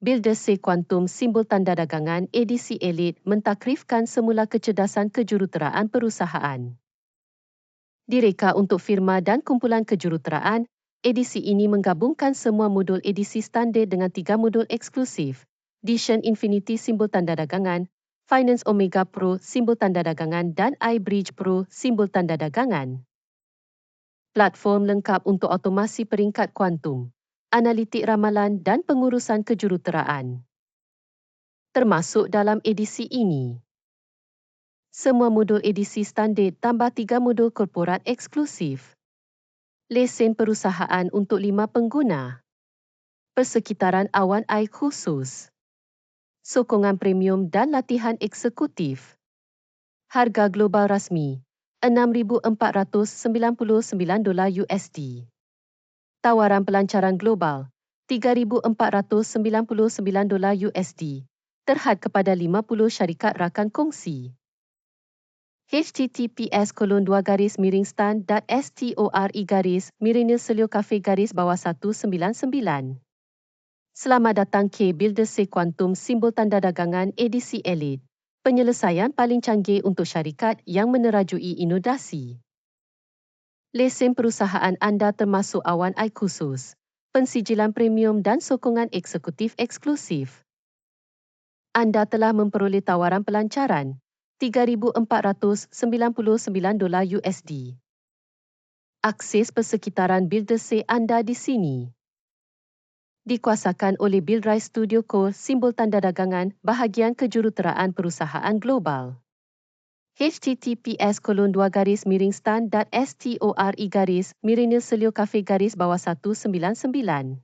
Builderse Quantum Simbol Tanda Dagangan ADC Elite mentakrifkan semula kecerdasan kejuruteraan perusahaan. Direka untuk firma dan kumpulan kejuruteraan, edisi ini menggabungkan semua modul edisi standard dengan tiga modul eksklusif. Dishon Infinity Simbol Tanda Dagangan, Finance Omega Pro Simbol Tanda Dagangan dan iBridge Pro Simbol Tanda Dagangan. Platform lengkap untuk otomasi peringkat kuantum analitik ramalan dan pengurusan kejuruteraan. Termasuk dalam edisi ini. Semua modul edisi standard tambah tiga modul korporat eksklusif. Lesen perusahaan untuk lima pengguna. Persekitaran awan air khusus. Sokongan premium dan latihan eksekutif. Harga global rasmi $6,499 USD tawaran pelancaran global 3499 dolar USD terhad kepada 50 syarikat rakan kongsi. Https kolon 2 garis miring stan dot store garis miring selio cafe garis bawah 199 Selamat datang ke Builderse Quantum simbol tanda dagangan edisi elite penyelesaian paling canggih untuk syarikat yang menerajui inovasi lesen perusahaan anda termasuk awan air khusus, pensijilan premium dan sokongan eksekutif eksklusif. Anda telah memperoleh tawaran pelancaran $3,499 dolar USD. Akses persekitaran Builderse anda di sini. Dikuasakan oleh Buildrai Studio Core, simbol tanda dagangan bahagian kejuruteraan perusahaan global https kolon 2 garis miring stan dot store garis miring selio cafe garis bawah 199